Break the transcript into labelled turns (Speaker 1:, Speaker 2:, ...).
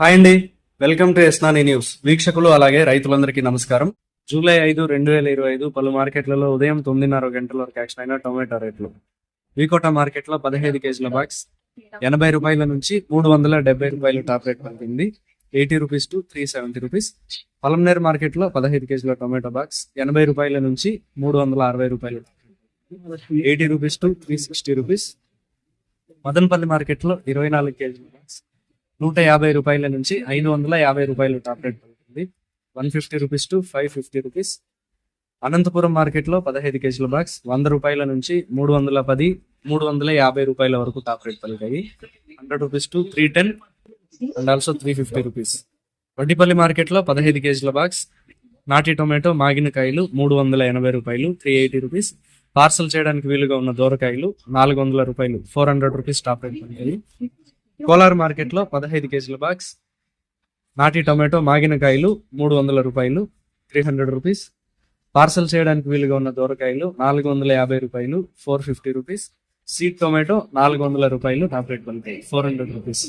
Speaker 1: Hi అండి. Welcome to ఎస్నాని news. వీక్షకులు అలాగే రైతులందరికీ నమస్కారం. జూలై ఐదు రెండు వేల ఇరవై ఐదు పలు మార్కెట్లలో ఉదయం తొమ్మిదిన్నర గంటల వరకు యాక్షన్ అయిన టొమాటో రేట్లు. వీకోట మార్కెట్లో కేజీల బాక్స్ ఎనభై రూపాయల నుంచి మూడు వందల డెబ్బై రూపాయలు టాప్ రేట్ పలికింది. Eighty rupees to three seventy rupees. Palamaner మార్కెట్లో పదహైదు కేజీల టొమాటో బాక్స్ ఎనభై రూపాయల నుంచి మూడు వందల అరవై రూపాయలు. Eighty rupees to three sixty rupees. Madanapalle మార్కెట్లో ఇరవై నాలుగు కేజీల బాక్స్ నూట యాభై రూపాయల నుంచి ఐదు వందల యాభై రూపాయలు టాప్ రేట్ పడుతుంది. One fifty rupees to five fifty rupees. Anantapuram మార్కెట్లో పదహైదు కేజీల బాక్స్ వంద రూపాయల నుంచి మూడు వందల పది మూడు వందల యాభై రూపాయల వరకు top rate పలికాయి. Hundred rupees to three ten and also three fifty rupees. Vaddipalli మార్కెట్లో పదహైదు కేజీల బాక్స్ నాటి టొమాటో మాగిన కాయలు మూడు వందల ఎనభై రూపాయలు త్రీ ఎయిటీ రూపీస్. పార్సల్ చేయడానికి వీలుగా ఉన్న దూరకాయలు నాలుగు వందల రూపాయలు four hundred rupees top rate పలికాయి. Kolar మార్కెట్లో పదహైదు కేజీల బాక్స్ నాటి టొమాటో మాగిన కాయలు మూడు వందల రూపాయలు త్రీ హండ్రెడ్ రూపీస్. పార్సల్ చేయడానికి వీలుగా ఉన్న దూరకాయలు నాలుగు వందల యాభై రూపాయలు four fifty rupees. Seed tomato నాలుగు వందల రూపాయలు టాబ్లెట్ రేట్ పలికాయి ఫోర్ హండ్రెడ్ రూపీస్.